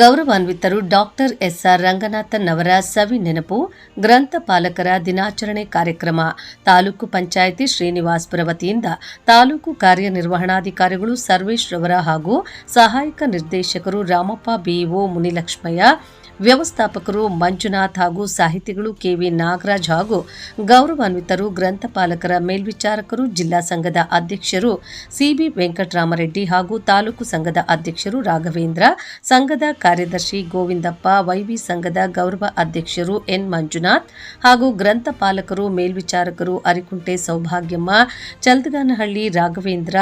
ಗೌರವಾನ್ವಿತರು doctor S R Ranganathan ಅವರ ಸವಿ ನೆನಪು ಗ್ರಂಥಪಾಲಕರ ದಿನಾಚರಣೆ ಕಾರ್ಯಕ್ರಮ, ತಾಲೂಕು ಪಂಚಾಯಿತಿ ಶ್ರೀನಿವಾಸ್ಪುರ ವತಿಯಿಂದ ತಾಲೂಕು ಕಾರ್ಯನಿರ್ವಹಣಾಧಿಕಾರಿಗಳು ಸರ್ವೇಶ್ ರವರ ಹಾಗೂ ಸಹಾಯಕ ನಿರ್ದೇಶಕರು ರಾಮಪ್ಪ ಬಿಇಒ ಮುನಿಲಕ್ಷ್ಮಯ್ಯ ವ್ಯವಸ್ಥಾಪಕರು ಮಂಜುನಾಥ್ ಹಾಗೂ ಸಾಹಿತಿಗಳು ಕೆವಿ ನಾಗರಾಜ್ ಹಾಗೂ ಗೌರವಾನ್ವಿತರು ಗ್ರಂಥಪಾಲಕರ ಮೇಲ್ವಿಚಾರಕರು, ಜಿಲ್ಲಾ ಸಂಘದ ಅಧ್ಯಕ್ಷರು ಸಿಬಿ ವೆಂಕಟರಾಮರೆಡ್ಡಿ ಹಾಗೂ ತಾಲೂಕು ಸಂಘದ ಅಧ್ಯಕ್ಷರು ರಾಘವೇಂದ್ರ, ಸಂಘದ ಕಾರ್ಯದರ್ಶಿ ಗೋವಿಂದಪ್ಪ, ವೈವಿ ಸಂಘದ ಗೌರವ ಅಧ್ಯಕ್ಷರು ಎನ್ ಮಂಜುನಾಥ್ ಹಾಗೂ ಗ್ರಂಥಪಾಲಕರು ಮೇಲ್ವಿಚಾರಕರು Arikunte Saubhagyamma, Chaldaganahalli Raghavendra,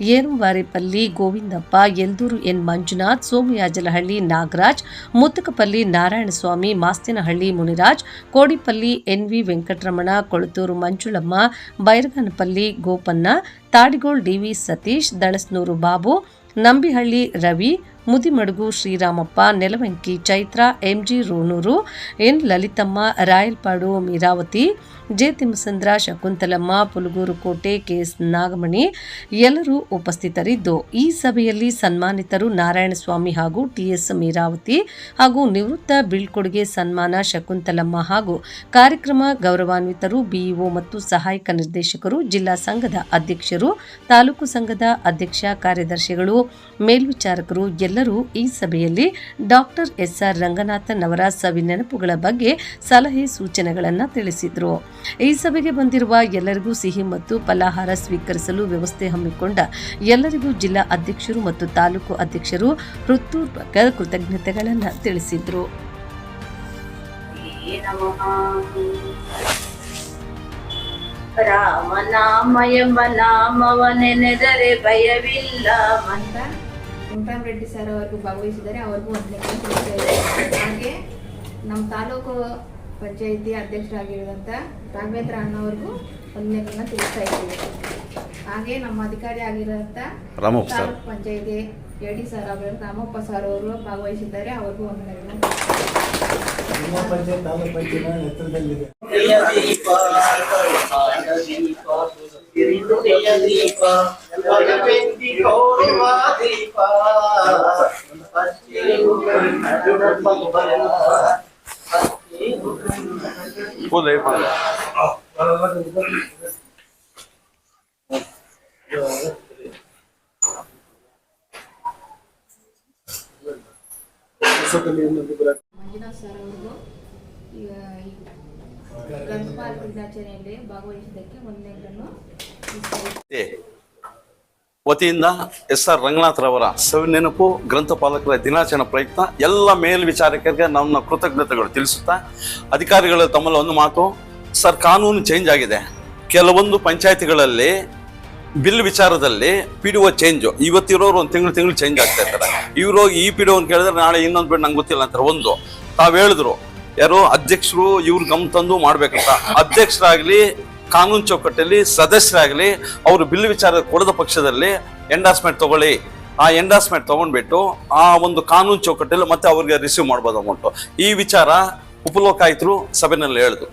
Eruvaripalli Govindappa, Yaldur N Manjunath, Somayajalahalli Nagaraj, Muttakapalli Narayanaswamy Mastinahalli Muniraj, Kodipalli NV Venkataramana, Kolathur Manjulamma, Byraganapalli Gopanna, Tadigol DV Satish Dalasnur Babu, Nambihalli Ravi, Mudimadugu Sriramappa, Nelavanki Chaitra MG Ronur, N Lalithamma, Rayalpadu Meeravathi J Thimmasandra Shakunthalamma, Pulagur Kote, KS Nagamani ಎಲ್ಲರೂ ಉಪಸ್ಥಿತರಿದ್ದು. ಈ ಸಭೆಯಲ್ಲಿ ಸನ್ಮಾನಿತರು ನಾರಾಯಣಸ್ವಾಮಿ ಹಾಗೂ TS ಮೀರಾವತಿ ಹಾಗೂ ನಿವೃತ್ತ ಬೀಳ್ಕೊಡುಗೆ ಸನ್ಮಾನ ಶಕುಂತಲಮ್ಮ ಹಾಗೂ ಕಾರ್ಯಕ್ರಮ ಗೌರವಾನ್ವಿತರು ಬಿಇಒ ಮತ್ತು ಸಹಾಯಕ ನಿರ್ದೇಶಕರು, ಜಿಲ್ಲಾ ಸಂಘದ ಅಧ್ಯಕ್ಷರು, ತಾಲೂಕು ಸಂಘದ ಅಧ್ಯಕ್ಷ, ಕಾರ್ಯದರ್ಶಿಗಳು, ಮೇಲ್ವಿಚಾರಕರು ಎಲ್ಲರೂ ಈ ಸಭೆಯಲ್ಲಿ ಡಾಕ್ಟರ್ ಎಸ್ಆರ್ ರಂಗನಾಥನ್ ಅವರ ಸವಿ ನೆನಪುಗಳ ಬಗ್ಗೆ ಸಲಹೆ ಸೂಚನೆಗಳನ್ನು ತಿಳಿಸಿದರು. ಈ ಸಭೆಗೆ ಬಂದಿರುವ ಎಲ್ಲರಿಗೂ ಸಿಹಿ ಮತ್ತು ಫಲಾಹಾರ ಸ್ವೀಕರಿಸಲು ವ್ಯವಸ್ಥೆ ಹಮ್ಮಿಕೊಂಡ ಎಲ್ಲರಿಗೂ ಜಿಲ್ಲಾ ಅಧ್ಯಕ್ಷರು ಮತ್ತು ತಾಲೂಕು ಅಧ್ಯಕ್ಷರು ಹೃತ್ಪೂರ್ವಕ ಕೃತಜ್ಞತೆಗಳನ್ನು ತಿಳಿಸಿದರು. ನಮಃ. ರಾಮನಾಮ ಎಂಬ ಭಯವಿಲ್ಲ. ಅಂತ ವೆಂಕಟರಾಮ್ ರೆಡ್ಡಿ ಸರ್ ಅವರಿಗೂ ಭಾಗವಹಿಸಿದ್ದಾರೆ. ಅವ್ರಿಗೂ ಒಂದನೇ ಇದ್ದಾರೆ ಹಾಗೆ ನಮ್ಮ ತಾಲೂಕು ಪಂಚಾಯಿತಿ ಅಧ್ಯಕ್ಷರಾಗಿರುವಂಥ ರಾಘವೇಂದ್ರ ಅಣ್ಣವ್ರಿಗೂ ಒಂದನೇ ತಿಳಿಸ್ತಾ ಇದ್ದೀವಿ ಹಾಗೆ ನಮ್ಮ ಅಧಿಕಾರಿ ಆಗಿರೋಂಥ Ramappa sir. Taluk panchayat A D sir ಅವರು ರಾಮಪ್ಪ ಸರ್ ಅವರು ಭಾಗವಹಿಸಿದ್ದಾರೆ ಅವ್ರಿಗೂ ಒಂದನೇ ಜಿಲ್ಲಾ ಪಂಚಾಯತ್ ತಾಲೂಕ್ ಪಂಚಾಯತ್ ನೇತೃತ್ವದಲ್ಲಿದೆ ದೀಪ ದೀಪ ನುಡಿಯ ದೀಪ ಭಗವೆತ್ತಿ ತೋರುವ ದೀಪ ಹಸಿರು ಕನ್ನಡ ಪಂಬರ, ಹಸಿರು ಕನ್ನಡ ಕೂದಲೇ ಮಂಜುನಾಥ್ ಸರ್ ಅವ್ರಿಗೂ ಈಗ ಈ ಗ್ರಂಥಪಾಲಕ ದಿನಾಚರಣೆಯಲ್ಲಿ ಭಾಗವಹಿಸಿದ್ದಕ್ಕೆ ಒಂದನೇದನ್ನು ವತಿಯಿಂದ ಎಸ್ ಆರ್ ರಂಗನಾಥ್ರವರ ಸವಿ ನೆನಪು, ಗ್ರಂಥಪಾಲಕರ ದಿನಾಚರಣೆ ಪ್ರಯತ್ನ ಎಲ್ಲ ಮೇಲ್ವಿಚಾರಕರಿಗೆ ನಮ್ಮ ಕೃತಜ್ಞತೆಗಳು ತಿಳಿಸುತ್ತಾ, ಅಧಿಕಾರಿಗಳು ತಮ್ಮಲ್ಲಿ ಒಂದು ಮಾತು, ಸರ್ ಕಾನೂನು ಚೇಂಜ್ ಆಗಿದೆ. ಕೆಲವೊಂದು ಪಂಚಾಯತಿಗಳಲ್ಲಿ ಬಿಲ್ ವಿಚಾರದಲ್ಲಿ ಪಿ ಡಿ ಒ ಚೇಂಜು. ಇವತ್ತಿರೋರು ಒಂದು ತಿಂಗಳು ತಿಂಗಳು ಚೇಂಜ್ ಆಗ್ತಾ ಇರ್ತಾರೆ ಇವರು ಈ ಪಿ ಡಿ ಒ ಅಂತ ಕೇಳಿದ್ರೆ ನಾಳೆ ಇನ್ನೊಂದು ಬಿಟ್ಟು ನಂಗೆ ಗೊತ್ತಿಲ್ಲ ಅಂತಾರೆ. ಒಂದು, ತಾವು ಹೇಳಿದ್ರು, ಯಾರೋ ಅಧ್ಯಕ್ಷರು ಇವ್ರು ಗಮ್ ತಂದು ಮಾಡ್ಬೇಕಂತ. ಅಧ್ಯಕ್ಷರಾಗ್ಲಿ ಕಾನೂನು ಚೌಕಟ್ಟಲ್ಲಿ ಸದಸ್ಯರಾಗಲಿ, ಅವರು ಬಿಲ್ ವಿಚಾರ ಕೊಡದ ಪಕ್ಷದಲ್ಲಿ ಎಂಡಾಸ್ಮೆಂಟ್ ತಗೊಳ್ಳಿ. ಆ ಎಂಡಾಸ್ಮೆಂಟ್ ತಗೊಂಡ್ಬಿಟ್ಟು ಆ ಒಂದು ಕಾನೂನು ಚೌಕಟ್ಟಲ್ಲಿ ಮತ್ತೆ ಅವ್ರಿಗೆ ರಿಸೀವ್ ಮಾಡ್ಬೋದು ಅಮೌಂಟು ಈ ವಿಚಾರ ಉಪಲೋಕಾಯಿತರು ಸಭೆಯಲ್ಲಿ ಹೇಳಿದ್ರು.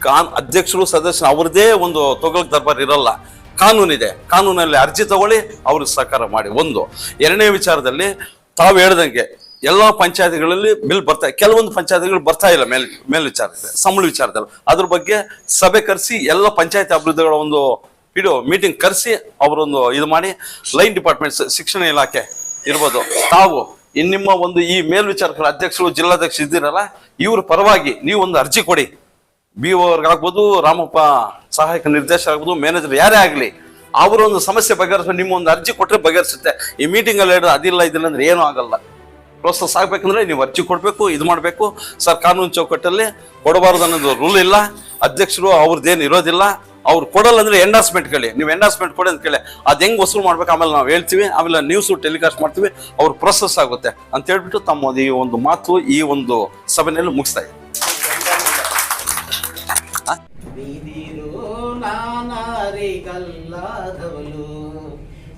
ಕಾನ್, ಅಧ್ಯಕ್ಷರು, ಸದಸ್ಯರು, ಅವ್ರದ್ದೇ ಒಂದು ತೊಗಲ್ ದರ್ಬಾರ್ ಇರಲ್ಲ. ಕಾನೂನಿದೆ. ಕಾನೂನಲ್ಲಿ ಅರ್ಜಿ ತಗೊಳ್ಳಿ, ಅವ್ರಿಗೆ ಸಹಕಾರ ಮಾಡಿ. ಒಂದು. ಎರಡನೇ ವಿಚಾರದಲ್ಲಿ ತಾವು ಹೇಳ್ದಂಗೆ ಎಲ್ಲ ಪಂಚಾಯತಿಗಳಲ್ಲಿ ಬಿಲ್ ಬರ್ತಾ, ಕೆಲವೊಂದು ಪಂಚಾಯತಿಗಳು ಬರ್ತಾ ಇಲ್ಲ ಮೇಲ್ ಮೇಲ್ವಿಚಾರದಲ್ಲಿ ಸಂಬಳ ವಿಚಾರದಲ್ಲಿ. ಅದ್ರ ಬಗ್ಗೆ ಸಭೆ ಕರೆಸಿ, ಎಲ್ಲ ಪಂಚಾಯತಿ ಅಭಿವೃದ್ಧಿಗಳ ಒಂದು ಇದು ಮೀಟಿಂಗ್ ಕರೆಸಿ, ಅವರೊಂದು ಇದು ಮಾಡಿ ಲೈನ್ ಡಿಪಾರ್ಟ್ಮೆಂಟ್ ಶಿಕ್ಷಣ ಇಲಾಖೆ ಇರ್ಬೋದು, ತಾವು, ಇನ್ ನಿಮ್ಮ ಒಂದು ಈ ಮೇಲ್ವಿಚಾರಕರ ಅಧ್ಯಕ್ಷರು ಜಿಲ್ಲಾಧ್ಯಕ್ಷ ಇದ್ದೀರಲ್ಲ, ಇವ್ರ ಪರವಾಗಿ ನೀವು ಒಂದು ಅರ್ಜಿ ಕೊಡಿ. ಬಿ ಆಗ್ಬೋದು ರಾಮಪ್ಪ ಸಹಾಯಕ ನಿರ್ದೇಶಕ ಆಗ್ಬೋದು ಮ್ಯಾನೇಜರ್ ಯಾರೇ ಆಗಲಿ, ಅವರೊಂದು ಸಮಸ್ಯೆ ಬಗೆಹರಿಸ, ನಿಮ್ಮ ಒಂದು ಅರ್ಜಿ ಕೊಟ್ಟರೆ ಬಗೆಹರಿಸುತ್ತೆ. ಈ ಮೀಟಿಂಗಲ್ಲಿ ಹೇಳಿದ್ರೆ ಅದಿಲ್ಲ, ಇದಿಲ್ಲ ಅಂದ್ರೆ ಏನೂ ಆಗಲ್ಲ. ಪ್ರೋಸೆಸ್ ಆಗ್ಬೇಕಂದ್ರೆ ನೀವು ಅರ್ಜಿ ಕೊಡಬೇಕು, ಇದು ಮಾಡಬೇಕು. ಸರ್, ಕಾನೂನು ಚೌಕಟ್ಟಲ್ಲಿ ಕೊಡಬಾರದು ಅನ್ನೋದು ರೂಲ್ ಇಲ್ಲ. ಅಧ್ಯಕ್ಷರು ಅವ್ರದ್ದೇನು ಇರೋದಿಲ್ಲ. ಅವ್ರು ಕೊಡಲ್ಲ ಅಂದ್ರೆ ಎಂಡಾಸ್ಮೆಂಟ್ ಕೇಳಿ. ನೀವು ಎಂಡಾಸ್ಮೆಂಟ್ ಕೊಡಿ ಅಂತ ಕೇಳಿ. ಅದ್ ಹೆಂಗ್ ವಸೂಲು ಮಾಡ್ಬೇಕು ಆಮೇಲೆ ನಾವು ಹೇಳ್ತೀವಿ. ಆಮೇಲೆ ನ್ಯೂಸ್ ಟೆಲಿಕಾಸ್ಟ್ ಮಾಡ್ತೀವಿ. ಅವ್ರ ಪ್ರೊಸೆಸ್ ಆಗುತ್ತೆ ಅಂತ ಹೇಳ್ಬಿಟ್ಟು ತಮ್ಮ ಈ ಒಂದು ಮಾತು ಈ ಒಂದು ಸಭೆಯಲ್ಲಿ ಮುಗಿಸ್ತಾ ಇದೆ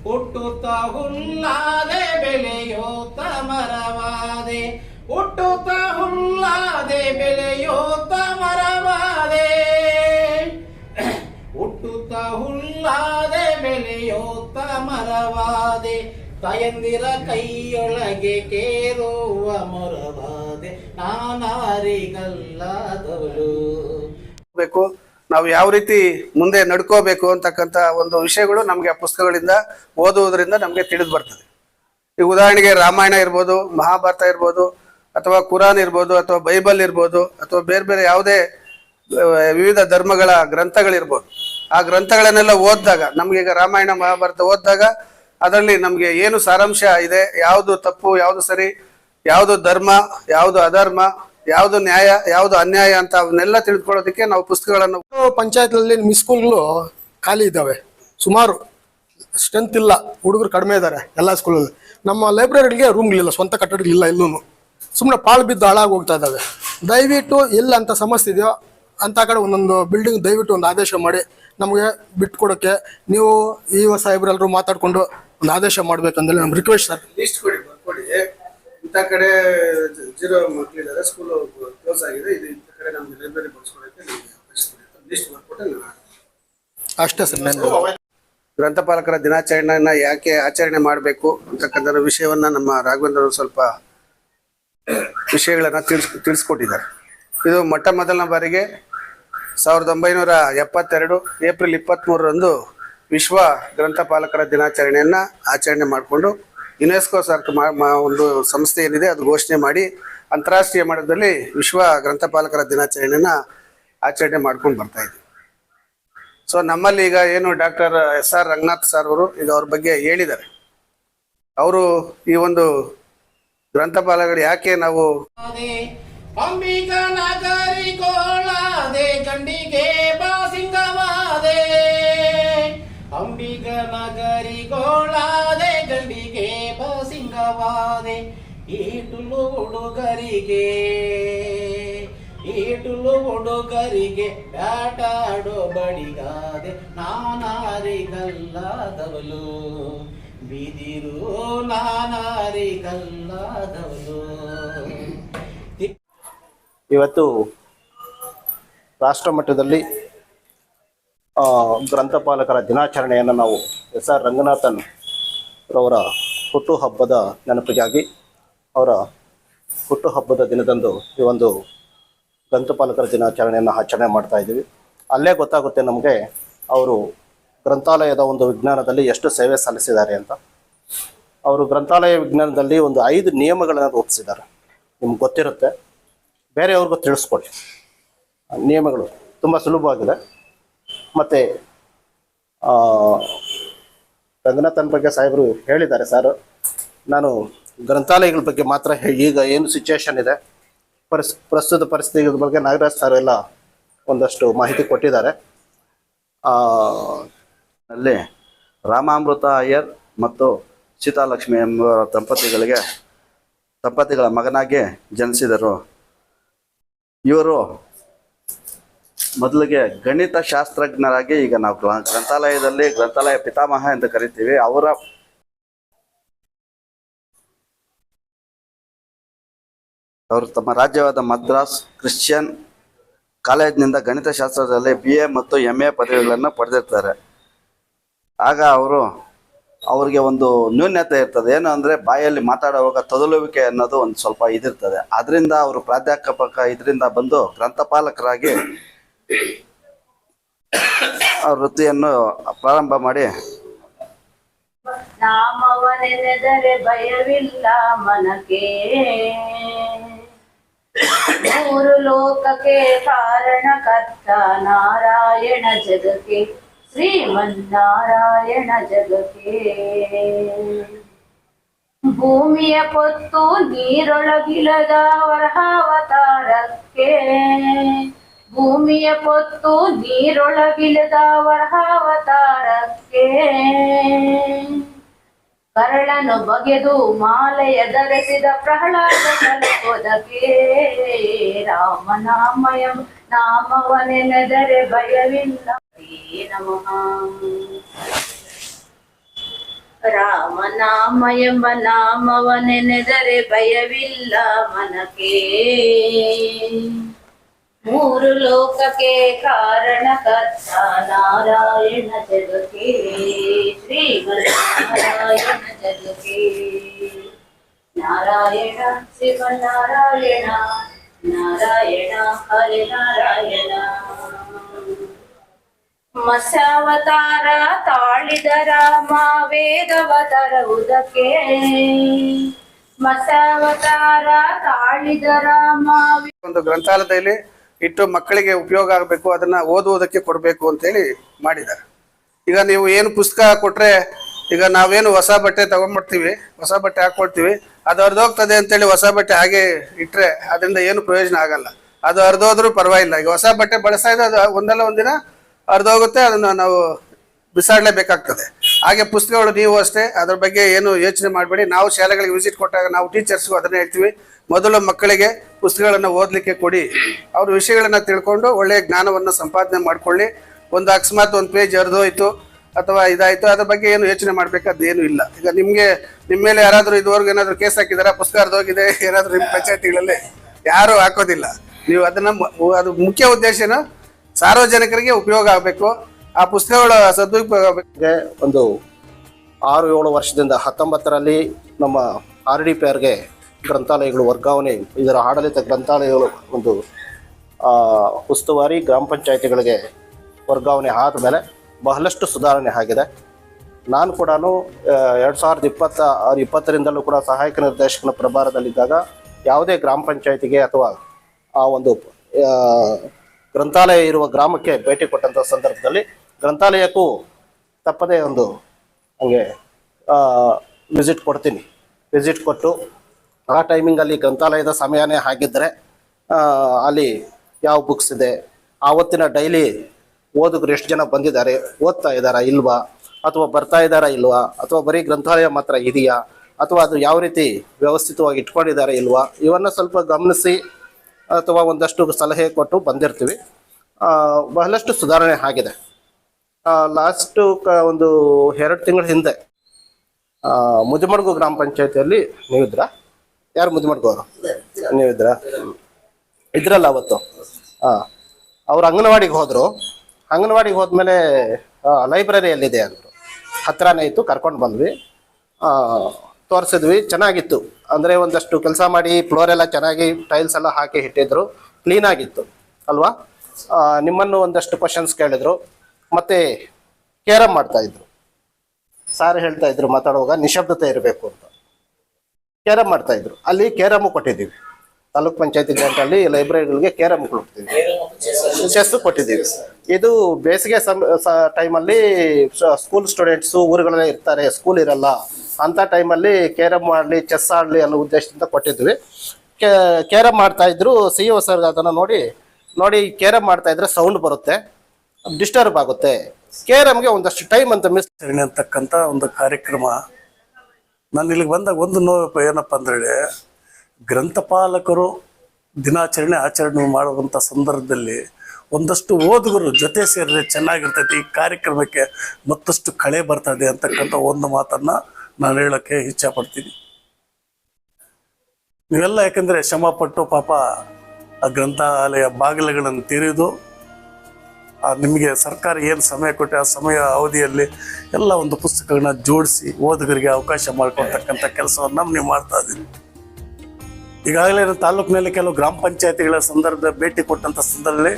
ಹುಟ್ಟುತ್ತ ಹುಲ್ಲಾದೆ ಬೆಳೆಯೋತ ಮರವಾದೆ ಹುಟ್ಟುತ್ತ ಹುಲ್ಲಾದೆ ಬೆಳೆಯೋತ ಮರವಾದೆ ಹುಟ್ಟುತ್ತ ಹುಲ್ಲಾದೆ ಬೆಳೆಯೋತ ಮರವಾದೆ ತಾಯಂದಿರ ಕೈಯೊಳಗೆ ಕೇರುವ ಮೊರವಾದೆ. ನಾನಾರಿಗಲ್ಲದವಳು. ಬೇಕು. ನಾವು ಯಾವ ರೀತಿ ಮುಂದೆ ನಡ್ಕೋಬೇಕು ಅಂತಕ್ಕಂಥ ಒಂದು ವಿಷಯಗಳು ನಮಗೆ ಆ ಪುಸ್ತಕಗಳಿಂದ ಓದುವುದರಿಂದ ನಮಗೆ ತಿಳಿದು ಬರ್ತದೆ. ಈಗ ಉದಾಹರಣೆಗೆ ರಾಮಾಯಣ ಇರ್ಬೋದು, ಮಹಾಭಾರತ ಇರ್ಬೋದು, ಅಥವಾ ಕುರಾನ್ ಇರ್ಬೋದು, ಅಥವಾ ಬೈಬಲ್ ಇರ್ಬೋದು, ಅಥವಾ ಬೇರೆ ಬೇರೆ ಯಾವುದೇ ವಿವಿಧ ಧರ್ಮಗಳ ಗ್ರಂಥಗಳಿರ್ಬೋದು. ಆ ಗ್ರಂಥಗಳನ್ನೆಲ್ಲ ಓದಿದಾಗ ನಮಗೀಗ ರಾಮಾಯಣ, ಮಹಾಭಾರತ ಓದಿದಾಗ ಅದರಲ್ಲಿ ನಮಗೆ ಏನು ಸಾರಾಂಶ ಇದೆ, ಯಾವುದು ತಪ್ಪು, ಯಾವುದು ಸರಿ, ಯಾವುದು ಧರ್ಮ, ಯಾವುದು ಅಧರ್ಮ ಯಾವುದು ನ್ಯಾಯ ಯಾವ್ದು ಅನ್ಯಾಯ ಅಂತ ಅವನ್ನೆಲ್ಲ ತಿಳ್ಕೊಳ್ಳೋದಕ್ಕೆ ನಾವು ಪುಸ್ತಕಗಳನ್ನು ಪಂಚಾಯತ್ನಲ್ಲಿ ಮಿಸ್ ಸ್ಕೂಲ್ಗಳು ಖಾಲಿ ಇದ್ದಾವೆ. ಸುಮಾರು ಸ್ಟ್ರೆಂತ್ ಇಲ್ಲ. ಹುಡುಗರು ಕಡಿಮೆ ಇದ್ದಾರೆ ಎಲ್ಲ ಸ್ಕೂಲಲ್ಲಿ. ನಮ್ಮ ಲೈಬ್ರರಿಗೆ ರೂಮ್ಗಳಿಲ್ಲ ಸ್ವಂತ ಕಟ್ಟಡಗಳಿಲ್ಲ ಎಲ್ಲೂ ಸುಮ್ಮನೆ ಪಾಳು ಬಿದ್ದು ಹಾಳಾಗಿ ಹೋಗ್ತಾ ಇದ್ದಾವೆ. ದಯವಿಟ್ಟು ಎಲ್ಲ ಅಂತ ಸಮಸ್ಯೆ ಇದೆಯೋ ಅಂತ ಕಡೆ ಒಂದೊಂದು ಬಿಲ್ಡಿಂಗ್ ದಯವಿಟ್ಟು ಒಂದು ಆದೇಶ ಮಾಡಿ. ನಮಗೆ ಬಿಟ್ಕೊಡೋಕ್ಕೆ ನೀವು ಈ ಸಾಹೇಬ್ರೆಲ್ಲರೂ ಮಾತಾಡಿಕೊಂಡು ಒಂದು ಆದೇಶ ಮಾಡಬೇಕಂದ್ರೆ ನಮ್ಮ ರಿಕ್ವೆಸ್ಟ್ ಸರ್. ಲಿಸ್ಟ್ ಕೊಡಿ ಕೊಡಿ. ಇಂಥ ಕಡೆ ಜೀರೋ ಮಕ್ಕಳಿದ್ದಾರೆ ಸ್ಕೂಲ್ ಕ್ಲೋಸ್ ಆಗಿದೆ ಇದು ಇಂಥ ಕಡೆ ನಮಗೆ ಲೈಬ್ರರಿ ಬಳಸ್ಕೊಳ್ಳೋಕ್ಕೆ ಲಿಸ್ಟ್ ಮಾಡಿಕೊಟ್ಟೆ ನಾನು ಅಷ್ಟೇ ಸರ್ ನಾನು ಗ್ರಂಥಪಾಲಕರ ದಿನಾಚರಣೆಯನ್ನ ಯಾಕೆ ಆಚರಣೆ ಮಾಡಬೇಕು ಅಂತಕ್ಕಂಥ ವಿಷಯವನ್ನ ನಮ್ಮ ರಾಘವೇಂದ್ರ ಅವರು ಸ್ವಲ್ಪ ವಿಷಯಗಳನ್ನ ತಿಳಿಸ್ ತಿಳಿಸ್ಕೊಟ್ಟಿದ್ದಾರೆ. ಇದು ಮೊಟ್ಟ ಮೊದಲನ ಬಾರಿಗೆ ಸಾವಿರದ ಒಂಬೈನೂರ ಎಪ್ಪತ್ತೆರಡು ಏಪ್ರಿಲ್ ಇಪ್ಪತ್ತ್ಮೂರರಂದು ವಿಶ್ವ ಗ್ರಂಥಪಾಲಕರ ದಿನಾಚರಣೆಯನ್ನ ಆಚರಣೆ ಮಾಡಿಕೊಂಡು ಯುನೆಸ್ಕೋ ಮಾ- ಒಂದು ಸಂಸ್ಥೆ ಏನಿದೆ, ಅದು ಘೋಷಣೆ ಮಾಡಿ ಅಂತಾರಾಷ್ಟ್ರೀಯ ಮಟ್ಟದಲ್ಲಿ ವಿಶ್ವ ಗ್ರಂಥಪಾಲಕರ ದಿನಾಚರಣೆಯನ್ನ ಆಚರಣೆ ಮಾಡ್ಕೊಂಡು ಬರ್ತಾ ಇದ್ದೀವಿ. ಸೊ ನಮ್ಮಲ್ಲಿ ಈಗ ಏನು doctor S R Ranganath sir ಅವರು ಈಗ ಅವ್ರ ಬಗ್ಗೆ ಹೇಳಿದ್ದಾರೆ. ಅವರು ಈ ಒಂದು ಗ್ರಂಥಪಾಲಗಳು ಯಾಕೆ ನಾವು ಅಂಬಿಗ ನಗರಿ ಗೋಳಾದೆ ಬಾಸಿಂಗವಾದೆ ಈಟುಲು ಹುಡುಗರಿಗೆ ಈಟುಲು ಹುಡುಗರಿಗೆ ಬ್ಯಾಟಾಡೋ ಬಡಿಗಾದೆ ನಾನಾರಿಗಲ್ಲಾದವಲು ಬಿದಿರು ನಾನಾರಿಗಲ್ಲಾದವಲು ಇವತ್ತು ರಾಷ್ಟ್ರ ಮಟ್ಟದಲ್ಲಿ ಗ್ರಂಥಪಾಲಕರ ದಿನಾಚರಣೆಯನ್ನು ನಾವು ಎಸ್ ಆರ್ ರಂಗನಾಥನ್ ರವರ ಹುಟ್ಟುಹಬ್ಬದ ನೆನಪಿಗಾಗಿ ಅವರ ಹುಟ್ಟುಹಬ್ಬದ ದಿನದಂದು ಈ ಒಂದು ಗ್ರಂಥಪಾಲಕರ ದಿನಾಚರಣೆಯನ್ನು ಆಚರಣೆ ಮಾಡ್ತಾ ಇದ್ದೀವಿ. ಅಲ್ಲೇ ಗೊತ್ತಾಗುತ್ತೆ ನಮಗೆ ಅವರು ಗ್ರಂಥಾಲಯದ ಒಂದು ವಿಜ್ಞಾನದಲ್ಲಿ ಎಷ್ಟು ಸೇವೆ ಸಲ್ಲಿಸಿದ್ದಾರೆ ಅಂತ. ಅವರು ಗ್ರಂಥಾಲಯ ವಿಜ್ಞಾನದಲ್ಲಿ ಒಂದು ಐದು ನಿಯಮಗಳನ್ನು ರೂಪಿಸಿದ್ದಾರೆ. ನಿಮ್ಗೆ ಗೊತ್ತಿರುತ್ತೆ. ಬೇರೆಯವ್ರಿಗೂ ತಿಳಿಸ್ಕೊಡಿ. ನಿಯಮಗಳು ತುಂಬ ಸುಲಭವಾಗಿದೆ. ಮತ್ತು ರಂಗನಾಥನ್ ಬಗ್ಗೆ ಸಾಹೇಬರು ಹೇಳಿದ್ದಾರೆ ಸರ್. ನಾನು ಗ್ರಂಥಾಲಯಗಳ ಬಗ್ಗೆ ಮಾತ್ರ ಈಗ ಏನು ಸಿಚುವೇಶನ್ ಇದೆ, ಪರಿಸ್, ಪ್ರಸ್ತುತ ಪರಿಸ್ಥಿತಿಗಳ ಬಗ್ಗೆ ನಾಗರಾಜ್ ಸರ್ ಎಲ್ಲ ಒಂದಷ್ಟು ಮಾಹಿತಿ ಕೊಟ್ಟಿದ್ದಾರೆ. ಅಲ್ಲಿ ರಾಮಾಮೃತ ಅಯ್ಯರ್ ಮತ್ತು ಸೀತಾಲಕ್ಷ್ಮಿ ಎಂಬ ದಂಪತಿಗಳಿಗೆ, ದಂಪತಿಗಳ ಮಗನಾಗಿ ಜನಿಸಿದರು. ಇವರು ಮೊದಲಿಗೆ ಗಣಿತ ಶಾಸ್ತ್ರಜ್ಞರಾಗಿ ಈಗ ನಾವು ಗ್ರ- ಗ್ರಂಥಾಲಯದಲ್ಲಿ ಗ್ರಂಥಾಲಯ ಪಿತಾಮಹ ಎಂದು ಕರಿತೀವಿ. ಅವರ ಅವರು ತಮ್ಮ ರಾಜ್ಯವಾದ ಮದ್ರಾಸ್ ಕ್ರಿಶ್ಚಿಯನ್ ಕಾಲೇಜಿನಿಂದ ಗಣಿತಶಾಸ್ತ್ರದಲ್ಲಿ ಬಿ ಎ ಮತ್ತು ಎಂ ಎ ಪದವಿಗಳನ್ನು ಪಡೆದಿರ್ತಾರೆ. ಆಗ ಅವರು, ಅವರಿಗೆ ಒಂದು ನ್ಯೂನ್ಯತೆ ಇರ್ತದೆ. ಏನು ಅಂದರೆ ಬಾಯಲ್ಲಿ ಮಾತಾಡುವಾಗ ತೊದಲುವಿಕೆ ಅನ್ನೋದು ಒಂದು ಸ್ವಲ್ಪ ಇದಿರ್ತದೆ. ಅದರಿಂದ ಅವರು ಪ್ರಾಧ್ಯಾಪಕ ಇದರಿಂದ ಬಂದು ಗ್ರಂಥಪಾಲಕರಾಗಿ ವೃತ್ತಿಯನ್ನು ಪ್ರಾರಂಭ ಮಾಡಿ. ನಾಮವನೆನೆದರೆ ಭಯವಿಲ್ಲ ಮನಕ್ಕೆ. ಮೂರು ಲೋಕಕ್ಕೆ ಕಾರಣಕರ್ತ ನಾರಾಯಣ ಜಗಕ್ಕೆ, ಶ್ರೀಮನ್ನಾರಾಯಣ ಜಗಕ್ಕೆ. ಭೂಮಿಯ ಪೊತ್ತು ನೀರೊಳಗಿಲದ ವರಹಾವತಾರಕ್ಕೆ ಭೂಮಿಯ ಪೊತ್ತು ನೀರೊಳಗಿಲದ ವರಹಾವತಾರಕ್ಕೆ ಕರಳನು ಬಗೆದು ಮಾಲೆಯ ಧರಿಸಿದ ಪ್ರಹ್ಲಾದ ಕಲ್ಪೋದಕ್ಕೆ ರಾಮನಾಮಯ ನಾಮವನೆನೆದರೆ ಭಯವಿಲ್ಲ. ಹರೇ ನಮಃ. ರಾಮನಾಮ ಎಂಬ ನಾಮವನೆನೆದರೆ ಭಯವಿಲ್ಲ ಮನಕ್ಕೆ. ಮೂರು ಲೋಕಕ್ಕೆ ಕಾರಣಕರ್ತ ನಾರಾಯಣ ಜಗಕ್ಕೆ ನಾರಾಯಣ ಜಗಕ್ಕೆ ನಾರಾಯಣ ಶಿವ ನಾರಾಯಣ, ಹರಿ ನಾರಾಯಣ. ಮಸಾವತಾರ ತಾಳಿದ ರಾಮ, ವೇದವತರ ಉದಕ್ಕೆ. ಮತ್ಸ್ಯಾವತಾರ ತಾಳಿದ ರಾಮ, ಒಂದು ಗ್ರಂಥಾಲಯದಲ್ಲಿ ಇಟ್ಟು ಮಕ್ಕಳಿಗೆ ಉಪಯೋಗ ಆಗಬೇಕು, ಅದನ್ನ ಓದುವುದಕ್ಕೆ ಕೊಡಬೇಕು ಅಂತೇಳಿ ಮಾಡಿದ್ದಾರೆ. ಈಗ ನೀವು ಏನು ಪುಸ್ತಕ ಕೊಟ್ಟರೆ ಈಗ ನಾವೇನು ಹೊಸ ಬಟ್ಟೆ ತಗೊಂಡ್ಬಿಡ್ತೀವಿ, ಹೊಸ ಬಟ್ಟೆ ಹಾಕೊಳ್ತೀವಿ, ಅದು ಹರಿದೋಗ್ತದೆ ಅಂತೇಳಿ ಹೊಸ ಬಟ್ಟೆ ಹಾಗೆ ಇಟ್ಟರೆ ಅದರಿಂದ ಏನು ಪ್ರಯೋಜನ ಆಗಲ್ಲ. ಅದು ಹರಿದೋದ್ರೂ ಪರವಾಗಿಲ್ಲ. ಈಗ ಹೊಸ ಬಟ್ಟೆ ಬಳಸ್ತಾ ಇದ್ದ ಅದು ಒಂದಲ್ಲ ಒಂದಿನ ಹರಿದೋಗುತ್ತೆ, ಅದನ್ನ ನಾವು ಬಿಸಾಡಲೇಬೇಕಾಗ್ತದೆ. ಹಾಗೆ ಪುಸ್ತಕಗಳು ನೀವು ಅಷ್ಟೇ, ಅದ್ರ ಬಗ್ಗೆ ಏನು ಯೋಚನೆ ಮಾಡಬೇಡಿ. ನಾವು ಶಾಲೆಗಳಿಗೆ ವಿಸಿಟ್ ಕೊಟ್ಟಾಗ ನಾವು ಟೀಚರ್ಸ್ಗೂ ಅದನ್ನೇ ಹೇಳ್ತೀವಿ. ಮೊದಲು ಮಕ್ಕಳಿಗೆ ಪುಸ್ತಕಗಳನ್ನು ಓದಲಿಕ್ಕೆ ಕೊಡಿ. ಅವ್ರ ವಿಷಯಗಳನ್ನು ತಿಳ್ಕೊಂಡು ಒಳ್ಳೆಯ ಜ್ಞಾನವನ್ನು ಸಂಪಾದನೆ ಮಾಡ್ಕೊಳ್ಳಿ. ಒಂದು ಅಕಸ್ಮಾತ್ ಒಂದು ಪೇಜ್ ಹರಿದೋಯ್ತು ಅಥವಾ ಇದಾಯಿತು, ಅದ್ರ ಬಗ್ಗೆ ಏನು ಯೋಚನೆ ಮಾಡ್ಬೇಕಾದ್ದೇನು ಇಲ್ಲ. ಈಗ ನಿಮಗೆ ನಿಮ್ಮ ಮೇಲೆ ಯಾರಾದರೂ ಇದುವರೆಗೂ ಏನಾದರೂ ಕೇಸ್ ಹಾಕಿದಾರ? ಪುಸ್ತಕ ಹರಿದೋಗಿದೆ ಏನಾದರೂ ನಿಮ್ಮ ಪಂಚಾಯತಿಗಳಲ್ಲಿ? ಯಾರೂ ಹಾಕೋದಿಲ್ಲ. ನೀವು ಅದನ್ನ ಅದು ಮುಖ್ಯ ಉದ್ದೇಶನ ಸಾರ್ವಜನಿಕರಿಗೆ ಉಪಯೋಗ ಆಗಬೇಕು. ಆ ಪುಸ್ತಕಗಳ ಸದುಪಯೋಗ ಆಗಬೇಕು. ಒಂದು ಆರು ಏಳು ವರ್ಷದಿಂದ ಹತ್ತೊಂಬತ್ತರಲ್ಲಿ ನಮ್ಮ ಆರ್ ಡಿ ಪಿ ಆರ್ಗೆ ಗ್ರಂಥಾಲಯಗಳು, ವರ್ಗಾವಣೆ, ಇದರ ಆಡಳಿತ ಗ್ರಂಥಾಲಯಗಳು ಒಂದು ಉಸ್ತುವಾರಿ ಗ್ರಾಮ ಪಂಚಾಯತಿಗಳಿಗೆ ವರ್ಗಾವಣೆ ಆದಮೇಲೆ ಬಹಳಷ್ಟು ಸುಧಾರಣೆ ಆಗಿದೆ. ನಾನು ಕೂಡ ಎರಡು ಸಾವಿರದ ಇಪ್ಪತ್ತ ಇಪ್ಪತ್ತರಿಂದಲೂ ಕೂಡ ಸಹಾಯಕ ನಿರ್ದೇಶಕನ ಪ್ರಭಾರದಲ್ಲಿದ್ದಾಗ ಯಾವುದೇ ಗ್ರಾಮ ಪಂಚಾಯತಿಗೆ ಅಥವಾ ಆ ಒಂದು ಗ್ರಂಥಾಲಯ ಇರುವ ಗ್ರಾಮಕ್ಕೆ ಭೇಟಿ ಕೊಟ್ಟಂಥ ಸಂದರ್ಭದಲ್ಲಿ ಗ್ರಂಥಾಲಯಕ್ಕೂ ತಪ್ಪದೇ ಒಂದು ಹಂಗೆ ವಿಸಿಟ್ ಕೊಡ್ತೀನಿ. ವಿಸಿಟ್ ಕೊಟ್ಟು ಆ ಟೈಮಿಂಗಲ್ಲಿ ಗ್ರಂಥಾಲಯದ ಸಮಯನೇ ಆಗಿದ್ದರೆ ಅಲ್ಲಿ ಯಾವ ಬುಕ್ಸ್ ಇದೆ, ಆವತ್ತಿನ ಡೈಲಿ ಓದುಗರು ಎಷ್ಟು ಜನ ಬಂದಿದ್ದಾರೆ, ಓದ್ತಾ ಇದ್ದಾರಾ ಇಲ್ವಾ, ಅಥವಾ ಬರ್ತಾ ಇದ್ದಾರಾ ಇಲ್ವಾ, ಅಥವಾ ಬರೀ ಗ್ರಂಥಾಲಯ ಮಾತ್ರ ಇದೆಯಾ, ಅಥವಾ ಅದು ಯಾವ ರೀತಿ ವ್ಯವಸ್ಥಿತವಾಗಿ ಇಟ್ಕೊಂಡಿದ್ದಾರೆ ಇಲ್ವಾ, ಇವನ್ನ ಸ್ವಲ್ಪ ಗಮನಿಸಿ ಅಥವಾ ಒಂದಷ್ಟು ಸಲಹೆ ಕೊಟ್ಟು ಬಂದಿರ್ತೀವಿ. ಬಹಳಷ್ಟು ಸುಧಾರಣೆ ಆಗಿದೆ. ಲಾಸ್ಟು ಕ, ಒಂದು ಎರಡು ತಿಂಗಳ ಹಿಂದೆ ಮುದಿಮಡ್ಗು ಗ್ರಾಮ ಪಂಚಾಯತಿಯಲ್ಲಿ ನೀವಿದ್ರಾ? ಯಾರು ಮುದ್ದು ಮಾಡ್ಕೋರು? ನೀವು ಹ್ಮ್. ಇದ್ರಲ್ಲ ಅವತ್ತು. ಹಾ. ಅವ್ರು ಅಂಗನವಾಡಿಗೆ ಹೋದ್ರು. ಅಂಗನವಾಡಿಗೆ ಹೋದ್ಮೇಲೆ ಲೈಬ್ರರಿ ಎಲ್ಲಿದೆ ಅಂದರು. ಹತ್ರನೇ ಇತ್ತು, ಕರ್ಕೊಂಡು ಬಂದ್ವಿ. ತೋರಿಸಿದ್ವಿ. ಚೆನ್ನಾಗಿತ್ತು. ಅಂದರೆ ಒಂದಷ್ಟು ಕೆಲಸ ಮಾಡಿ ಫ್ಲೋರ್ ಎಲ್ಲ ಚೆನ್ನಾಗಿ ಟೈಲ್ಸ್ ಎಲ್ಲ ಹಾಕಿ ಇಟ್ಟಿದ್ರು. ಕ್ಲೀನಾಗಿತ್ತು ಅಲ್ವಾ? ನಿಮ್ಮನ್ನು ಒಂದಷ್ಟು ಕ್ವಶನ್ಸ್ ಕೇಳಿದ್ರು. ಮತ್ತೆ ಕೇರಮ್ ಮಾಡ್ತಾ ಇದ್ರು. ಸಾರ್ ಹೇಳ್ತಾ ಇದ್ರು ಮಾತಾಡುವಾಗ ನಿಶಬ್ದತೆ ಇರಬೇಕು ಅಂತ. ಕೇರಮ್ ಮಾಡ್ತಾ ಇದ್ರು. ಅಲ್ಲಿ ಕೇರಮ್ ಕೊಟ್ಟಿದ್ದೀವಿ. ತಾಲೂಕ್ ಪಂಚಾಯತಿ ಗ್ರಾಂಟಲ್ಲಿ ಲೈಬ್ರರಿಗಳಿಗೆ ಕೇರಮ್ ಕೊಡ್ತೀವಿ ಚೆಸ್ ಕೊಟ್ಟಿದ್ದೀವಿ. ಇದು ಬೇಸಿಗೆ ಸಮ್ ಟೈಮಲ್ಲಿ ಸ್ಕೂಲ್ ಸ್ಟೂಡೆಂಟ್ಸು ಊರುಗಳಲ್ಲೇ ಇರ್ತಾರೆ ಸ್ಕೂಲ್ ಇರಲ್ಲ. ಅಂತ ಟೈಮಲ್ಲಿ ಕೇರಮ್ ಆಡಲಿ ಚೆಸ್ ಆಡಲಿ ಅನ್ನೋ ಉದ್ದೇಶದಿಂದ ಕೊಟ್ಟಿದ್ವಿ. ಕೇರಮ್ ಮಾಡ್ತಾ ಇದ್ರು. ಸಿ ಒ ಸರ್ ಅದನ್ನು ನೋಡಿ ನೋಡಿ ಕೇರಮ್ ಮಾಡ್ತಾ ಇದ್ರೆ ಸೌಂಡ್ ಬರುತ್ತೆ ಡಿಸ್ಟರ್ಬ್ ಆಗುತ್ತೆ. ಕೇರಮ್ಗೆ ಒಂದಷ್ಟು ಟೈಮ್ ಅಂತ ಮಿಸ್ ಅಂತಕ್ಕಂಥ ಒಂದು ಕಾರ್ಯಕ್ರಮ ನಾನು ಇಲ್ಲಿಗೆ ಬಂದಾಗ ಒಂದು ನೋವು ಏನಪ್ಪ ಅಂದ್ರೆ ಗ್ರಂಥಪಾಲಕರು ದಿನಾಚರಣೆ ಆಚರಣೆ ಮಾಡುವಂಥ ಸಂದರ್ಭದಲ್ಲಿ ಒಂದಷ್ಟು ಓದುಗರು ಜೊತೆ ಸೇರಿದ್ರೆ ಚೆನ್ನಾಗಿರ್ತೈತಿ, ಈ ಕಾರ್ಯಕ್ರಮಕ್ಕೆ ಮತ್ತಷ್ಟು ಕಳೆ ಬರ್ತದೆ ಅಂತಕ್ಕಂಥ ಒಂದು ಮಾತನ್ನ ನಾನು ಹೇಳಕ್ಕೆ ಇಚ್ಛಪಡ್ತೀನಿ ನೀವೆಲ್ಲ ಯಾಕಂದರೆ ಶ್ರಮಪಟ್ಟು ಪಾಪ ಆ ಗ್ರಂಥಾಲಯ ಬಾಗಿಲುಗಳನ್ನು ತೆರೆದು ನಿಮಗೆ ಸರ್ಕಾರ ಏನು ಸಮಯ ಕೊಟ್ಟೆ, ಆ ಸಮಯ ಅವಧಿಯಲ್ಲಿ ಎಲ್ಲ ಒಂದು ಪುಸ್ತಕಗಳನ್ನ ಜೋಡಿಸಿ ಓದುಗರಿಗೆ ಅವಕಾಶ ಮಾಡಿಕೊಡ್ತಕ್ಕಂಥ ಕೆಲಸವನ್ನು ನೀವು ಮಾಡ್ತಾ ಇದ್ದೀನಿ. ಈಗಾಗಲೇ ತಾಲೂಕಿನಲ್ಲಿ ಕೆಲವು ಗ್ರಾಮ ಪಂಚಾಯತಿಗಳ ಸಂದರ್ಭದ ಭೇಟಿ ಕೊಟ್ಟಂಥ ಸಂದರ್ಭದಲ್ಲಿ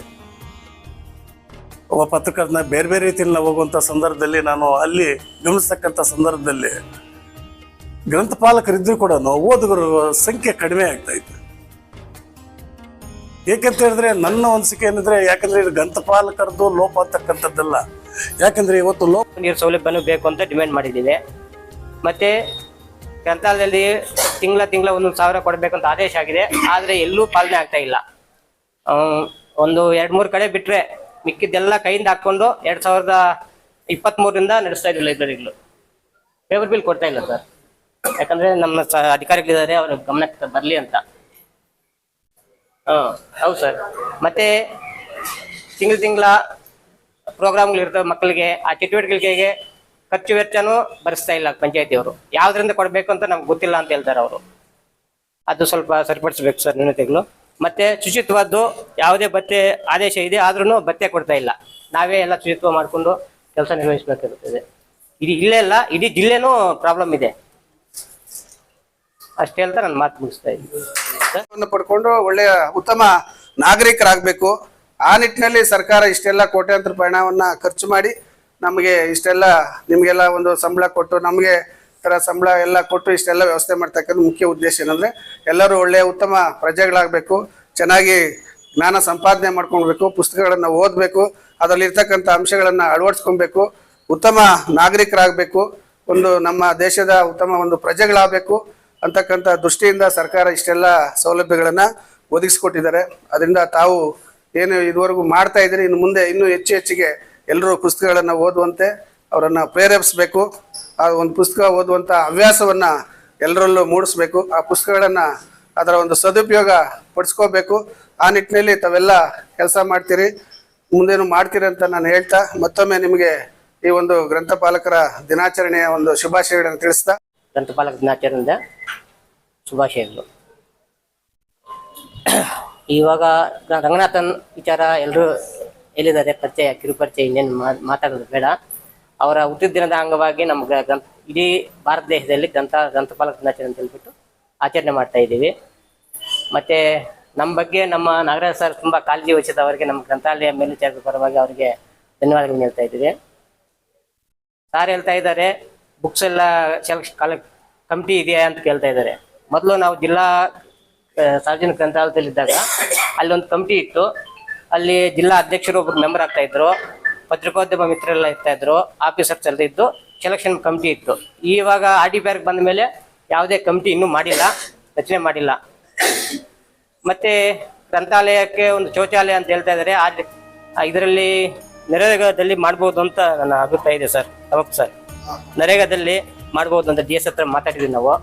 ಒಬ್ಬ ಪತ್ರಕರ್ತನ ಬೇರೆ ಬೇರೆ ರೀತಿಯಲ್ಲಿ ನಾವು ಹೋಗುವಂಥ ಸಂದರ್ಭದಲ್ಲಿ ನಾನು ಅಲ್ಲಿ ಗಮನಿಸ್ತಕ್ಕಂಥ ಸಂದರ್ಭದಲ್ಲಿ ಗ್ರಂಥಪಾಲಕರಿದ್ದರೂ ಕೂಡ ಓದುಗರ ಸಂಖ್ಯೆ ಕಡಿಮೆ ಆಗ್ತಾ ಇತ್ತು. ಏಕೆಂತ ಹೇಳಿದ್ರೆ ನನ್ನ ಅನಿಸಿಕೆ ಏನಿದ್ರೆ, ಯಾಕಂದ್ರೆ ಇದು ಗ್ರಂಥಪಾಲಕರದ್ದು ಲೋಪ ಅಂತಕ್ಕಂಥದ್ದಲ್ಲ. ಯಾಕಂದ್ರೆ ಇವತ್ತು ಲೋಪ ನೀರು ಸೌಲಭ್ಯನೂ ಬೇಕು ಅಂತ ಡಿಮ್ಯಾಂಡ್ ಮಾಡಿದ್ದೀವಿ. ಮತ್ತೆ ಗ್ರಂಥಾಲಯದಲ್ಲಿ ತಿಂಗಳ ತಿಂಗಳ ಒಂದೊಂದು ಸಾವಿರ ಕೊಡಬೇಕಂತ ಆದೇಶ ಆಗಿದೆ. ಆದರೆ ಎಲ್ಲೂ ಪಾಲನೆ ಆಗ್ತಾ ಇಲ್ಲ. ಒಂದು ಎರಡು ಮೂರು ಕಡೆ ಬಿಟ್ಟರೆ ಮಿಕ್ಕಿದ್ದೆಲ್ಲ ಕೈಯಿಂದ ಹಾಕ್ಕೊಂಡು ಎರಡು ಸಾವಿರದ ಇಪ್ಪತ್ತ್ಮೂರರಿಂದ ನಡೆಸ್ತಾ ಇದ್ದೀವಿ ಲೈಬ್ರರಿಗಳು. ಪೇಪರ್ ಬಿಲ್ ಕೊಡ್ತಾ ಇಲ್ಲ ಸರ್. ಯಾಕಂದ್ರೆ ನಮ್ಮ ಅಧಿಕಾರಿಗಳಿದ್ದಾರೆ, ಅವ್ರ ಗಮನಕ್ಕೆ ಬರಲಿ ಅಂತ. ಹೌದು ಸರ್. ಮತ್ತೆ ತಿಂಗಳ ತಿಂಗಳ ಪ್ರೋಗ್ರಾಮ್ಗಳು ಇರ್ತವೆ ಮಕ್ಕಳಿಗೆ, ಆ ಚಟುವಟಿಕೆಗಳಿಗೆ ಖರ್ಚು ವೆಚ್ಚನೂ ಭರಿಸ್ತಾ ಇಲ್ಲ ಪಂಚಾಯತಿಯವರು. ಯಾವ್ದ್ರಿಂದ ಕೊಡಬೇಕು ಅಂತ ನಮ್ಗೆ ಗೊತ್ತಿಲ್ಲ ಅಂತ ಹೇಳ್ತಾರೆ ಅವರು. ಅದು ಸ್ವಲ್ಪ ಸರಿಪಡಿಸ್ಬೇಕು ಸರ್ ನ್ಯೂನತೆಗಳು ಮತ್ತೆ ಶುಚಿತ್ವದ್ದು ಯಾವುದೇ ಭತ್ತೆ ಆದೇಶ ಇದೆ ಆದ್ರೂ ಭತ್ತೆ ಕೊಡ್ತಾ ಇಲ್ಲ. ನಾವೇ ಎಲ್ಲ ಶುಚಿತ್ವ ಮಾಡಿಕೊಂಡು ಕೆಲಸ ನಿರ್ವಹಿಸಬೇಕಾಗುತ್ತದೆ ಇದು ಇಲ್ಲೇ ಇಲ್ಲ ಇಡೀ ಜಿಲ್ಲೆನೂ ಪ್ರಾಬ್ಲಮ್ ಇದೆ. ಅಷ್ಟೇ ಹೇಳ್ತಾ ನಾನು ಮಾತು ಮುಗಿಸ್ತಾ ಇದ್ದೀನಿ. ವನ್ನು ಪಡ್ಕೊಂಡು ಒಳ್ಳೆಯ ಉತ್ತಮ ನಾಗರಿಕರಾಗಬೇಕು. ಆ ನಿಟ್ಟಿನಲ್ಲಿ ಸರ್ಕಾರ ಇಷ್ಟೆಲ್ಲ ಕೋಟ್ಯಾಂತರ ರೂಪಾಯಿ ಖರ್ಚು ಮಾಡಿ ನಮಗೆ ಇಷ್ಟೆಲ್ಲ ನಿಮಗೆಲ್ಲ ಒಂದು ಸಂಬಳ ಕೊಟ್ಟು, ನಮಗೆ ಥರ ಸಂಬಳ ಎಲ್ಲ ಕೊಟ್ಟು ಇಷ್ಟೆಲ್ಲ ವ್ಯವಸ್ಥೆ ಮಾಡ್ತಕ್ಕಂಥ ಮುಖ್ಯ ಉದ್ದೇಶ ಏನಂದ್ರೆ ಎಲ್ಲರೂ ಒಳ್ಳೆಯ ಉತ್ತಮ ಪ್ರಜೆಗಳಾಗಬೇಕು. ಚೆನ್ನಾಗಿ ಜ್ಞಾನ ಸಂಪಾದನೆ ಮಾಡ್ಕೊಳ್ಬೇಕು, ಪುಸ್ತಕಗಳನ್ನು ಓದಬೇಕು, ಅದರಲ್ಲಿರ್ತಕ್ಕಂಥ ಅಂಶಗಳನ್ನು ಅಳವಡಿಸ್ಕೊಬೇಕು ಉತ್ತಮ ನಾಗರಿಕರಾಗಬೇಕು. ಒಂದು ನಮ್ಮ ದೇಶದ ಉತ್ತಮ ಒಂದು ಪ್ರಜೆಗಳಾಗಬೇಕು. ಅಂತಕ್ಕಂಥ ದೃಷ್ಟಿಯಿಂದ ಸರ್ಕಾರ ಇಷ್ಟೆಲ್ಲ ಸೌಲಭ್ಯಗಳನ್ನು ಒದಗಿಸಿಕೊಟ್ಟಿದ್ದಾರೆ. ಅದರಿಂದ ತಾವು ಏನು ಇದುವರೆಗೂ ಮಾಡ್ತಾ ಇದ್ದೀರಿ, ಇನ್ನು ಮುಂದೆ ಇನ್ನೂ ಹೆಚ್ಚು ಹೆಚ್ಚಿಗೆ ಎಲ್ಲರೂ ಪುಸ್ತಕಗಳನ್ನು ಓದುವಂತೆ ಅವರನ್ನು ಪ್ರೇರೇಪಿಸಬೇಕು. ಆ ಒಂದು ಪುಸ್ತಕ ಓದುವಂಥ ಹವ್ಯಾಸವನ್ನು ಎಲ್ಲರಲ್ಲೂ ಮೂಡಿಸ್ಬೇಕು. ಆ ಪುಸ್ತಕಗಳನ್ನು ಅದರ ಒಂದು ಸದುಪಯೋಗ ಪಡಿಸ್ಕೋಬೇಕು. ಆ ನಿಟ್ಟಿನಲ್ಲಿ ತಾವೆಲ್ಲ ಕೆಲಸ ಮಾಡ್ತೀರಿ, ಮುಂದೇನು ಮಾಡ್ತೀರಿ ಅಂತ ನಾನು ಹೇಳ್ತಾ ಮತ್ತೊಮ್ಮೆ ನಿಮಗೆ ಈ ಒಂದು ಗ್ರಂಥಪಾಲಕರ ದಿನಾಚರಣೆಯ ಒಂದು ಶುಭಾಶಯಗಳನ್ನು ತಿಳಿಸ್ತಾ ಗ್ರಂಥಪಾಲಕ ದಿನಾಚರಣೆಯಿಂದ ಶುಭಾಶಯಗಳು. ಇವಾಗ ರಂಗನಾಥನ್ ವಿಚಾರ ಎಲ್ಲರೂ ಎಲ್ಲಿದ್ದಾರೆ ಪರಿಚಯ ಕಿರುಪರಿಚಯ ಇನ್ನೇನು ಮಾತಾಡೋದು ಬೇಡ. ಅವರ ಹುಟ್ಟಿದ ದಿನದ ಅಂಗವಾಗಿ ನಮ್ಗೆ ಗ್ರಂಥ ಇಡೀ ಭಾರತ ದೇಶದಲ್ಲಿ ಗ್ರಂಥ ಗ್ರಂಥಪಾಲಕ ದಿನಾಚರಣೆ ಅಂತ ಹೇಳ್ಬಿಟ್ಟು ಆಚರಣೆ ಮಾಡ್ತಾ ಇದ್ದೀವಿ. ಮತ್ತೆ ನಮ್ಮ ಬಗ್ಗೆ ನಮ್ಮ ನಾಗರಾಜ ಸರ್ ತುಂಬ ಕಾಳಜಿ ವಹಿಸಿದವರಿಗೆ ನಮ್ಮ ಗ್ರಂಥಾಲಯ ಮೇಲ್ವಿಚಾರದ ಪರವಾಗಿ ಅವರಿಗೆ ಧನ್ಯವಾದಗಳು ಹೇಳ್ತಾ ಇದ್ದೀವಿ. ಸಾರ್ ಹೇಳ್ತಾ ಇದ್ದಾರೆ ಬುಕ್ಸ್ ಎಲ್ಲ ಸೆಲೆಕ್ಷನ್ ಕಲೆಕ್ಟ್ ಕಮಿಟಿ ಇದೆಯಾ ಅಂತ ಕೇಳ್ತಾ ಇದ್ದಾರೆ. ಮೊದಲು ನಾವು ಜಿಲ್ಲಾ ಸಾರ್ವಜನಿಕ ಗ್ರಂಥಾಲಯದಲ್ಲಿದ್ದಾಗ ಅಲ್ಲಿ ಒಂದು ಕಮಿಟಿ ಇತ್ತು. ಅಲ್ಲಿ ಜಿಲ್ಲಾ ಅಧ್ಯಕ್ಷರು ಒಬ್ರು ಮೆಂಬರ್ ಆಗ್ತಾ ಇದ್ರು. ಪತ್ರಿಕೋದ್ಯಮ ಮಿತ್ರರೆಲ್ಲ ಇರ್ತಾ ಇದ್ರು. ಆಫೀಸರ್ಸ್ ಎಲ್ಲ ಇದ್ದು ಸೆಲೆಕ್ಷನ್ ಕಮಿಟಿ ಇತ್ತು. ಇವಾಗ ಆರ್ ಡಿ ಪಿ ಬಂದ ಮೇಲೆ ಯಾವುದೇ ಕಮಿಟಿ ಇನ್ನೂ ಮಾಡಿಲ್ಲ, ರಚನೆ ಮಾಡಿಲ್ಲ. ಮತ್ತೆ ಗ್ರಂಥಾಲಯಕ್ಕೆ ಒಂದು ಶೌಚಾಲಯ ಅಂತ ಹೇಳ್ತಾ ಇದ್ದಾರೆ. ಇದರಲ್ಲಿ ನೆರೆಗದಲ್ಲಿ ಮಾಡ್ಬೋದು ಅಂತ ನನ್ನ ಅಭಿಪ್ರಾಯ ಇದೆ ಸರ್. ತಮಕ್ ಸರ್. ನರೇಗಾದಲ್ಲಿ ಮಾಡಬಹುದು ಅಂತ ಡಿ ಎಸ್ ಹತ್ರ ಮಾತಾಡಿದ್ವಿ ನಾವು.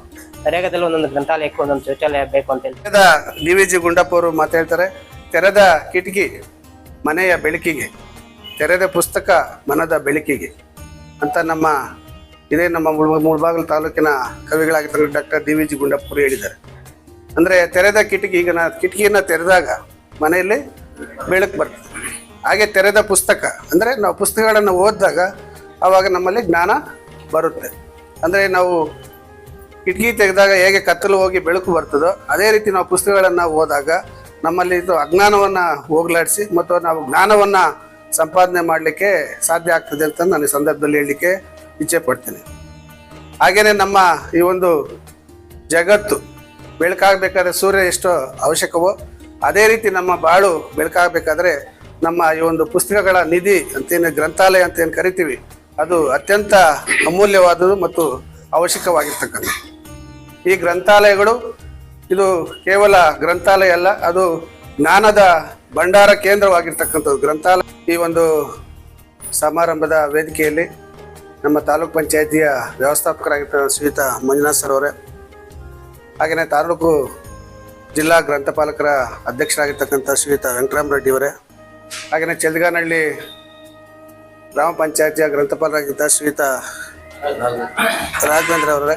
ನರೇಗಾದಲ್ಲಿ ಒಂದೊಂದು ಗ್ರಂಥಾಲಯಕ್ಕೆ ಒಂದೊಂದು ಶೌಚಾಲಯ ಬೇಕು ಅಂತ ಹೇಳಿ. ತೆರೆದ ಡಿ ವಿ ಜಿ ಗುಂಡಪ್ಪ ಅವರು ಮಾತಾಡ್ತಾರೆ, ತೆರೆದ ಕಿಟಕಿ ಮನೆಯ ಬೆಳಕಿಗೆ, ತೆರೆದ ಪುಸ್ತಕ ಮನದ ಬೆಳಕಿಗೆ ಅಂತ ನಮ್ಮ ಇದೇ ನಮ್ಮ ಮುಳ್- ಮುಳಬಾಗಿಲು ತಾಲೂಕಿನ ಕವಿಗಳಾಗಿರ್ತಾರೆ doctor D V G Gundappa ಅವರು ಹೇಳಿದ್ದಾರೆ. ಅಂದರೆ ತೆರೆದ ಕಿಟಕಿ, ಈಗ ನಾ ಕಿಟಕಿಯನ್ನು ತೆರೆದಾಗ ಮನೆಯಲ್ಲಿ ಬೆಳಕು ಬರ್ತದೆ. ಹಾಗೆ ತೆರೆದ ಪುಸ್ತಕ, ಅಂದರೆ ನಾವು ಪುಸ್ತಕಗಳನ್ನು ಓದಿದಾಗ ಆವಾಗ ನಮ್ಮಲ್ಲಿ ಜ್ಞಾನ ಬರುತ್ತೆ. ಅಂದರೆ ನಾವು ಕಿಟಕಿ ತೆಗೆದಾಗ ಹೇಗೆ ಕತ್ತಲು ಹೋಗಿ ಬೆಳಕು ಬರ್ತದೋ ಅದೇ ರೀತಿ ನಾವು ಪುಸ್ತಕಗಳನ್ನು ಓದಾಗ ನಮ್ಮಲ್ಲಿ ಇದು ಅಜ್ಞಾನವನ್ನು ಹೋಗಲಾಡಿಸಿ ಮತ್ತು ನಾವು ಜ್ಞಾನವನ್ನು ಸಂಪಾದನೆ ಮಾಡಲಿಕ್ಕೆ ಸಾಧ್ಯ ಆಗ್ತದೆ ಅಂತ ನಾನು ಈ ಸಂದರ್ಭದಲ್ಲಿ ಹೇಳಲಿಕ್ಕೆ ಇಚ್ಛೆ ಪಡ್ತೀನಿ. ಹಾಗೆಯೇ ನಮ್ಮ ಈ ಒಂದು ಜಗತ್ತು ಬೆಳಕಾಗಬೇಕಾದ್ರೆ ಸೂರ್ಯ ಎಷ್ಟು ಅವಶ್ಯಕವೋ ಅದೇ ರೀತಿ ನಮ್ಮ ಬಾಳು ಬೆಳಕಾಗಬೇಕಾದ್ರೆ ನಮ್ಮ ಈ ಒಂದು ಪುಸ್ತಕಗಳ ನಿಧಿ ಅಂತೇನು ಗ್ರಂಥಾಲಯ ಅಂತ ಏನು ಕರಿತೀವಿ ಅದು ಅತ್ಯಂತ ಅಮೂಲ್ಯವಾದದ್ದು ಮತ್ತು ಅವಶ್ಯಕವಾಗಿರ್ತಕ್ಕಂಥ ಈ ಗ್ರಂಥಾಲಯಗಳು, ಇದು ಕೇವಲ ಗ್ರಂಥಾಲಯ ಅಲ್ಲ, ಅದು ಜ್ಞಾನದ ಭಂಡಾರ ಕೇಂದ್ರವಾಗಿರ್ತಕ್ಕಂಥದ್ದು. ಗ್ರಂಥಾಲಯ, ಈ ಒಂದು ಸಮಾರಂಭದ ವೇದಿಕೆಯಲ್ಲಿ ನಮ್ಮ ತಾಲೂಕ್ ಪಂಚಾಯತಿಯ ವ್ಯವಸ್ಥಾಪಕರಾಗಿರ್ತಕ್ಕಂಥ ಶ್ರೀಯುತ ಮಂಜುನಾಥ್ ಸರ್ ಅವರೇ ಹಾಗೆಯೇ ತಾಲೂಕು ಜಿಲ್ಲಾ ಗ್ರಂಥಪಾಲಕರ ಅಧ್ಯಕ್ಷರಾಗಿರ್ತಕ್ಕಂಥ ಶ್ರೀಯುತ ವೆಂಕಟರಾಮ ರೆಡ್ಡಿ ಅವರೇ ಹಾಗೆಯೇ ಚೆಲ್ಗಾನಹಳ್ಳಿ ಗ್ರಾಮ ಪಂಚಾಯತಿಯ ಗ್ರಂಥಪಾಲರಾಗಿದ್ದ ಶ್ರೀತ ರಾಘವೇಂದ್ರ ಅವರೇ.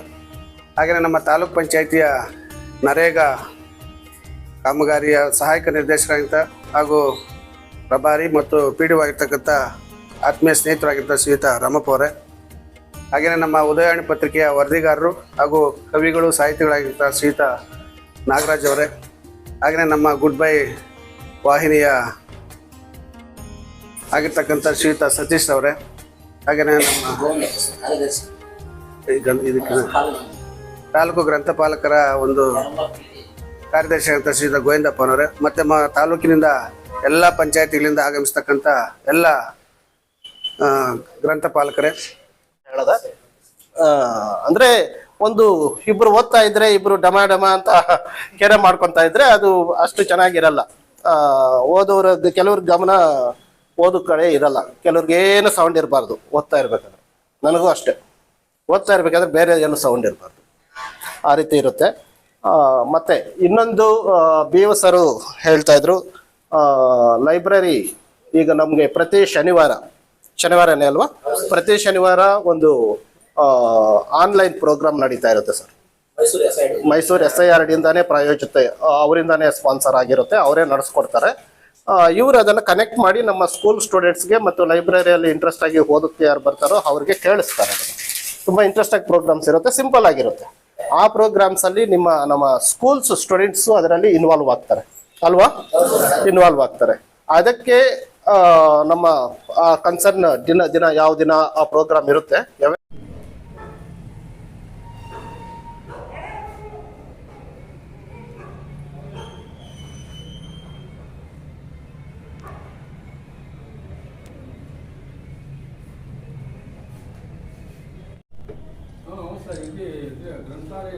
ಹಾಗೆಯೇ ನಮ್ಮ ತಾಲೂಕ್ ಪಂಚಾಯತಿಯ ನರೇಗಾ ಕಾಮಗಾರಿಯ ಸಹಾಯಕ ನಿರ್ದೇಶಕರಾಗಿದ್ದ ಹಾಗೂ ಪ್ರಭಾರಿ ಮತ್ತು ಪಿ ಡಿ ಆಗಿರ್ತಕ್ಕಂಥ ಆತ್ಮೀಯ ಸ್ನೇಹಿತರಾಗಿದ್ದ ಶ್ರೀತ ರಾಮಪ್ಪ ಅವರೇ. ಹಾಗೆಯೇ ನಮ್ಮ ಉದಯವಾಣಿ ಪತ್ರಿಕೆಯ ವರದಿಗಾರರು ಹಾಗೂ ಕವಿಗಳು, ಸಾಹಿತಿಗಳಾಗಿದ್ದ ಶ್ರೀತ ನಾಗರಾಜ್ ಅವರೇ. ಹಾಗೆಯೇ ನಮ್ಮ ಗುಡ್ ಬೈ ವಾಹಿನಿಯ ಆಗಿರ್ತಕ್ಕಂಥ ಶ್ರೀಯುತ ಸತೀಶ್ ಅವರೇ. ಹಾಗೆಯೇ ನಮ್ಮ ಇದಕ್ಕೆ ತಾಲೂಕು ಗ್ರಂಥಪಾಲಕರ ಒಂದು ಕಾರ್ಯದರ್ಶಿ ಅಂತ ಶ್ರೀಯುತ ಗೋವಿಂದಪ್ಪನವರೇ. ಮತ್ತು ಮ ತಾಲೂಕಿನಿಂದ ಎಲ್ಲ ಪಂಚಾಯತಿಗಳಿಂದ ಆಗಮಿಸ್ತಕ್ಕಂಥ ಎಲ್ಲ ಗ್ರಂಥಪಾಲಕರೇ. ಹೇಳದ? ಅಂದರೆ ಒಂದು ಇಬ್ಬರು ಓದ್ತಾ ಇದ್ರೆ ಇಬ್ಬರು ಡಮ ಡಮ ಅಂತ ಕೆರೆ ಮಾಡ್ಕೊತಾ ಇದ್ರೆ ಅದು ಅಷ್ಟು ಚೆನ್ನಾಗಿರಲ್ಲ. ಓದೋರದ್ದು ಕೆಲವ್ರ ಗಮನ ಓದೋ ಕಡೆ ಇರಲ್ಲ. ಕೆಲವ್ರಿಗೆ ಏನು ಸೌಂಡ್ ಇರಬಾರ್ದು. ಓದ್ತಾ ಇರ್ಬೇಕಾದ್ರೆ. ನನಗೂ ಅಷ್ಟೇ. ಓದ್ತಾ ಇರಬೇಕಾದ್ರೆ ಬೇರೆ ಏನು ಸೌಂಡ್ ಇರಬಾರ್ದು. ಆ ರೀತಿ ಇರುತ್ತೆ. ಮತ್ತೆ ಇನ್ನೊಂದು ಬಿ ಸರು ಹೇಳ್ತಾ ಇದ್ರು. ಲೈಬ್ರರಿ ಈಗ ನಮಗೆ ಪ್ರತಿ ಶನಿವಾರ ಶನಿವಾರನೇ ಅಲ್ವಾ? ಪ್ರತಿ ಶನಿವಾರ ಒಂದು ಆನ್ಲೈನ್ ಪ್ರೋಗ್ರಾಮ್ ನಡೀತಾ ಇರುತ್ತೆ sir. Mysuru S I R ಡಿಂದಾನೇ ಪ್ರಾಯೋಜಿತ ಅವರಿಂದಾನೇ ಸ್ಪಾನ್ಸರ್ ಆಗಿರುತ್ತೆ. ಅವರೇ ನಡೆಸ್ಕೊಡ್ತಾರೆ. ಇವರು ಅದನ್ನು ಕನೆಕ್ಟ್ ಮಾಡಿ ನಮ್ಮ ಸ್ಕೂಲ್ ಸ್ಟೂಡೆಂಟ್ಸ್ಗೆ ಮತ್ತು ಲೈಬ್ರರಿಯಲ್ಲಿ ಇಂಟ್ರೆಸ್ಟ್ ಆಗಿ ಓದಕ್ಕೆ ಯಾರು ಬರ್ತಾರೋ ಅವ್ರಿಗೆ ಕೇಳಿಸ್ತಾರೆ ತುಂಬ ಇಂಟ್ರೆಸ್ಟ್ ಆಗಿ ಪ್ರೋಗ್ರಾಮ್ಸ್ ಇರುತ್ತೆ ಸಿಂಪಲ್ ಆಗಿರುತ್ತೆ. ಆ ಪ್ರೋಗ್ರಾಮ್ಸ್ ಅಲ್ಲಿ ನಿಮ್ಮ, ನಮ್ಮ ಸ್ಕೂಲ್ಸ್ ಸ್ಟೂಡೆಂಟ್ಸ್ ಅದರಲ್ಲಿ ಇನ್ವಾಲ್ವ್ ಆಗ್ತಾರೆ. ಅಲ್ವಾ? ಇನ್ವಾಲ್ವ್ ಆಗ್ತಾರೆ. ಅದಕ್ಕೆ ನಮ್ಮ ಕನ್ಸರ್ನ್ ದಿನ ದಿನ ಯಾವ ದಿನ ಆ ಪ್ರೋಗ್ರಾಮ್ ಇರುತ್ತೆ ಯಾವ ಸರ್ ಇಲ್ಲಿ ಗ್ರಂಥಾಲಯ